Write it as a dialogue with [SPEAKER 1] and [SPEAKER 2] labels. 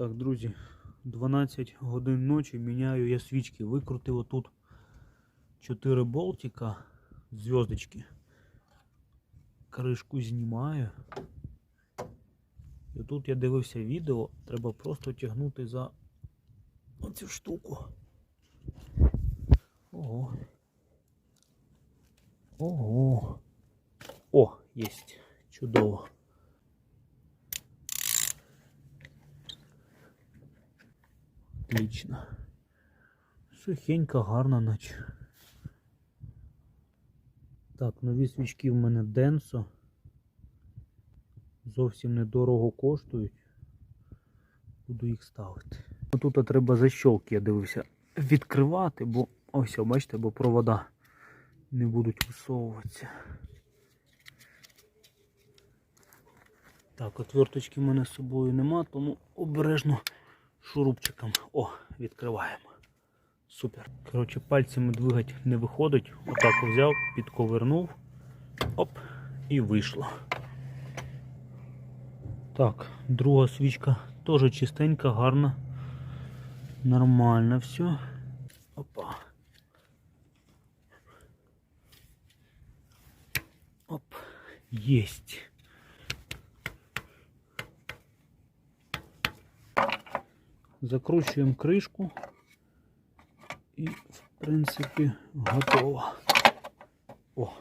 [SPEAKER 1] Так, друзі, 12 годин ночі міняю я свічки. Викрутив отут 4 болтика, зв'язочки. Кришку знімаю. І тут я дивився відео, треба просто тягнути за оцю штуку. Ого. Ого. О, єсть. Чудово. Отлично. Сухенька, гарна наче. Так, нові свічки в мене Денсо. Зовсім недорого коштують. Буду їх ставити. Тут треба защолки, я дивився, відкривати, бо ось, бачите, бо провода не будуть висовуватися. Так, отверточки в мене з собою нема, тому обережно шурупчиком. О, відкриваємо. Супер. Коротше, пальцями двигати не виходить. Отак взяв, підковернув. Оп, і вийшло. Так, друга свічка теж чистенька, гарна. Нормально все. Опа. Оп, есть. Закручуємо кришку і, в принципі, готово. О,